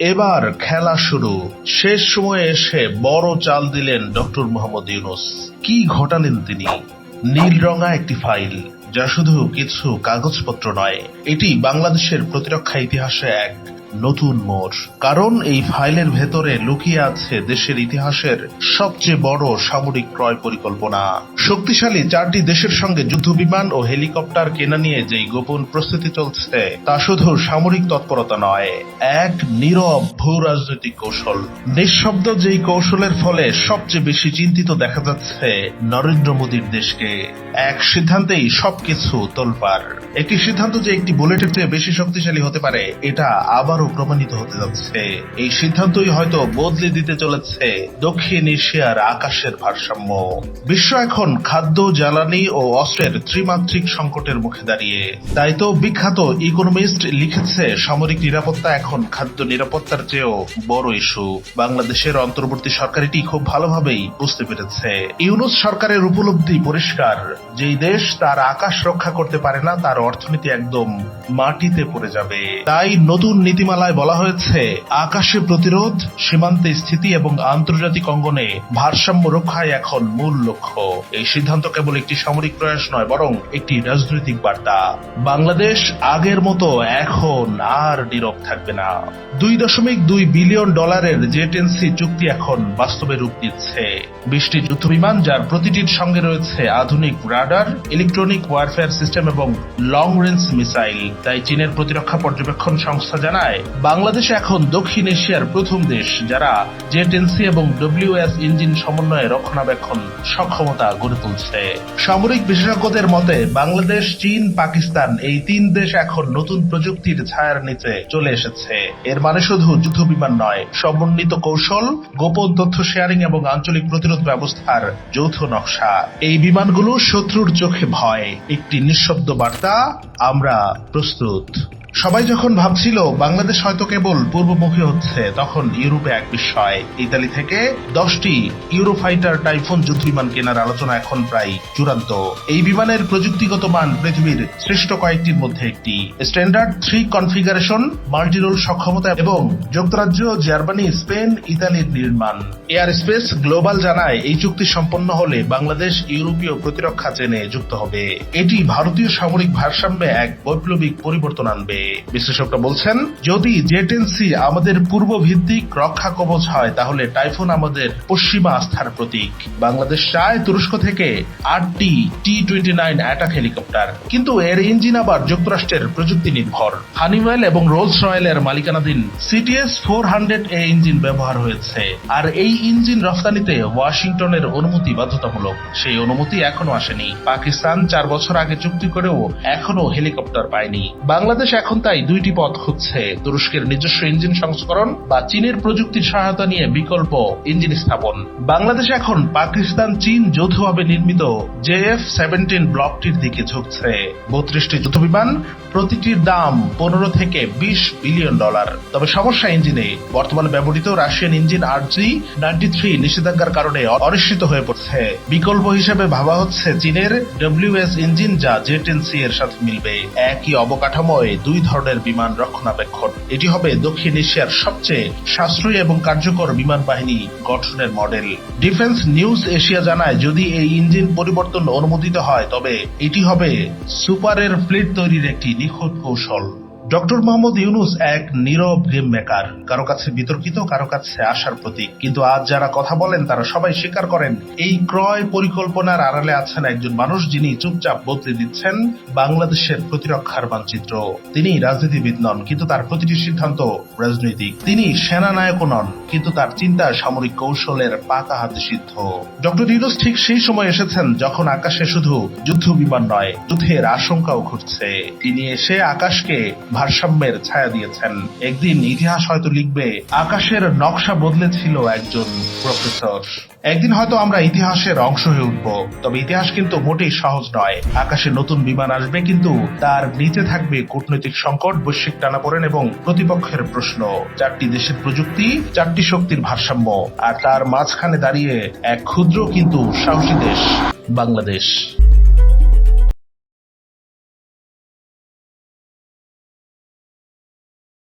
এবার খেলা শুরু। শেষ সময়ে এসে বড় চাল দিলেন ডক্টর মোহাম্মদ ইউনুস। কি ঘটালেন তিনি? নীল রঙা একটি ফাইল, যা শুধু কিছু কাগজপত্র নয়, এটি বাংলাদেশের প্রতিরক্ষা ইতিহাসে এক নতুন মোড়। কারণ এই ফাইলের ভেতরে লুকিয়ে আছে দেশের ইতিহাসের সবচেয়ে বড় সামরিক ক্রয় পরিকল্পনা। শক্তিশালী চারটি দেশের সঙ্গে যুদ্ধবিমান ও হেলিকপ্টার কেনা নিয়ে যেই গোপন প্রস্তুতি চলছে, তা শুধু সামরিক তৎপরতা নয়, এক নীরব ভূ রাজনৈতিক কৌশল। নিঃশব্দ যেই কৌশলের ফলে সবচেয়ে বেশি চিন্তিত দেখা যাচ্ছে নরেন্দ্র মোদীর দেশকে। এক সিদ্ধান্তেই সবকিছু তোলপার একটি সিদ্ধান্ত যে একটি বুলেটের চেয়ে বেশি শক্তিশালী হতে পারে, এটা আবারও প্রমাণিত হতে যাচ্ছে। এই সিদ্ধান্তই হয়তো বদলে দিতে চলেছে দক্ষিণ এশিয়ার আকাশের ভারসাম্য। বিশ্ব এখন খাদ্য, জ্বালানি ও অস্ত্রের ত্রিমাত্রিক সংকটের মুখে দাঁড়িয়ে। তাই তো বিখ্যাত ইকোনমিস্ট লিখেছে, সামরিক নিরাপত্তা এখন খাদ্য নিরাপত্তার চেয়েও বড় ইস্যু। বাংলাদেশের অন্তর্বর্তী সরকার এটি খুব ভালোভাবেই বুঝতে পেরেছে। ইউনুস সরকারের উপলব্ধি পরিষ্কার। যেই দেশ তার আকাশ রক্ষা করতে পারে না, তার অর্থনীতি একদম মাটিতে পড়ে যাবে। তাই নতুন নীতিমালায় বলা হয়েছে, আকাশে প্রতিরোধ, সীমান্তে স্থিতি এবং আন্তর্জাতিক অঙ্গনে ভারসাম্য রক্ষায় এখন মূল লক্ষ্য। এই সিদ্ধান্ত কেবল একটি সামরিক প্রয়াস নয়, বরং একটি রাজনৈতিক বার্তা। বাংলাদেশ আগের মতো এখন আর নীরব থাকবে না। দুই দশমিক দুই বিলিয়ন ডলারের জেটেন্সি চুক্তি এখন বাস্তবে রূপ দিচ্ছে বিশটি যুদ্ধবিমান, যার প্রতিটির সঙ্গে রয়েছে আধুনিক রাডার, ইলেকট্রনিক ওয়ারফেয়ার সিস্টেম এবং লং রেঞ্জ মিসাইল। তাই চীনের প্রতিরক্ষা পর্যবেক্ষণ সংস্থা জানায় বাংলাদেশ এখন দক্ষিণ এশিয়ার প্রথম দেশ, যারা জেটেন্সি এবং ডব্লিউএস ইঞ্জিন সমন্বয়ে রক্ষণাবেক্ষণ সক্ষমতা গড়ে তুলছে। সামরিক বিশেষজ্ঞদের মতে, বাংলাদেশ, চীন, পাকিস্তান এই তিন দেশ এখন নতুন প্রযুক্তির ছায়ার নিচে চলে এসেছে। এর মানে শুধু যুদ্ধ বিমান নয়, সমন্বিত কৌশল, গোপন তথ্য শেয়ারিং এবং আঞ্চলিক প্রতিরোধ ব্যবস্থার যৌথ নকশা। এই বিমানগুলো শত্রুর চোখে ভয়, একটি নিঃশব্দ বার্তা, আমরা প্রস্তুত। সবাই যখন ভাবছিল বাংলাদেশ হয়তো কেবল পূর্বমুখী হচ্ছে, তখন ইউরোপে এক বিস্ময় ইতালি থেকে দশটি ইউরোফাইটার টাইফুন যুদ্ধবিমান কেনার আলোচনা এখন প্রায় চূড়ান্ত। এই বিমানের প্রযুক্তিগত মান পৃথিবীর শ্রেষ্ঠ কয়েকটির মধ্যে একটি। স্ট্যান্ডার্ড থ্রি কনফিগারেশন, মাল্টিরোল সক্ষমতা এবং যুক্তরাজ্য, জার্মানি, স্পেন, ইতালির নির্মাণ। এয়ার স্পেস গ্লোবাল জানায়, এই চুক্তি সম্পন্ন হলে বাংলাদেশ ইউরোপীয় প্রতিরক্ষা চেনে যুক্ত হবে। এটি ভারতীয় সামরিক ভারসাম্যে এক বৈপ্লবিক পরিবর্তন আনবে। বিশ্লেষকরা বলছেন যদি জেটেন্সি আমাদের পূর্ব ভিত্তিক রক্ষা কবচ হয়, তাহলে টাইফুন আমাদের পশ্চিমা আস্থার প্রতীক। বাংলাদেশ চায় তুরস্ক থেকে আটটি T twenty nine attack helicopter. কিন্তু এর ইঞ্জিন আবার যুক্তরাষ্ট্রের প্রযুক্তি নির্ভর হানিওয়েল এবং রোলস রয়েলের মালিকানাধীন CTS four hundred A engine ব্যবহার হয়েছে। আর এই ইঞ্জিন রফতানিতে ওয়াশিংটনের অনুমতি বাধ্যতামূলক। সেই অনুমতি এখনও আসেনি। পাকিস্তান চার বছর আগে চুক্তি করেও এখনও হেলিকপ্টার পায়নি। বাংলাদেশ এখন তাই দুইটি পথ খুঁজছে। তুরস্কের নিজস্ব ইঞ্জিন সংস্করণ বা চীনের প্রযুক্তির সহায়তা নিয়ে বিকল্প ইঞ্জিন স্থাপন। বাংলাদেশ এখন পাকিস্তান, চীন যৌথভাবে নির্মিত জেএফ সেভেন্টিন ব্লকটির দিকে ঝুঁকছে। বত্রিশটি যুদ্ধবিমান, প্রতিটির দাম পনেরো থেকে বিশ বিলিয়ন ডলার। তবে সমস্যা ইঞ্জিনে, বর্তমানে ব্যবহৃত রাশিয়ান ইঞ্জিন আর জি নাইনটি থ্রি নিষেধাজ্ঞার কারণে অনিশ্চিত হয়ে পড়ছে। বিকল্প হিসেবে ভাবা হচ্ছে চীনের ডব্লিউএস ইঞ্জিন যা জেটেন্সি এর সাথে মিলবে। একই অবকাঠামোয় দুই ধরনের বিমান রক্ষণাবেক্ষণ। এটি হবে দক্ষিণ এশিয়ার সবচেয়ে সাশ্রয়ী এবং কার্যকর বিমান বাহিনী গঠনের মডেল। ডিফেন্স নিউজ এশিয়া জানায়, যদি এই ইঞ্জিন পরিবর্তন অনুমোদিত হয়, তবে এটি হবে সুপারের ফ্লিট তৈরির একটি নিখুঁত কৌশল। ডক্টর মোহাম্মদ ইউনুস এক নীরব গেম মেকার কারও কাছে বিতর্কিত, কারও কাছে আশার প্রতীক। কিন্তু আজ যারা কথা বলেন, তারা সবাই স্বীকার করেন, এই ক্রয় পরিকল্পনার আড়ালে আছেন একজন মানুষ যিনি চুপচাপ বদলে দিচ্ছেন বাংলাদেশের প্রতিরক্ষার মানচিত্র। তিনি রাজনীতিবিদ নন, কিন্তু তার প্রতিটি সিদ্ধান্ত রাজনৈতিক। তিনি সেনানায়কও নন, কিন্তু তার চিন্তা সামরিক কৌশলের পাকা হাতে সিদ্ধ। ডক্টর ইউনুস ঠিক সেই সময় এসেছেন যখন আকাশে শুধু যুদ্ধ বিমান নয়, যুদ্ধের আশঙ্কাও ঘটছে। তিনি এসে আকাশকে ভারসাম্যের ছায়া দিয়েছেন। একদিন ইতিহাস হয়তো লিখবে, আকাশের নকশা বদলেছিল একজন প্রফেসর। একদিন হয়তো আমরা ইতিহাসের অংশ হয়ে উঠব, তবে ইতিহাস কিন্তু মোটেই সহজ নয়। আকাশে নতুন বিমান আসবে, কিন্তু তার নিচে থাকবে কূটনৈতিক সংকট, বৈশ্বিক টানাপোড়েন এবং প্রতিপক্ষের প্রশ্ন। চারটি দেশের প্রযুক্তি, চারটি শক্তির ভারসাম্য, আর তার মাঝখানে দাঁড়িয়ে এক ক্ষুদ্র কিন্তু সাহসী দেশ, বাংলাদেশ।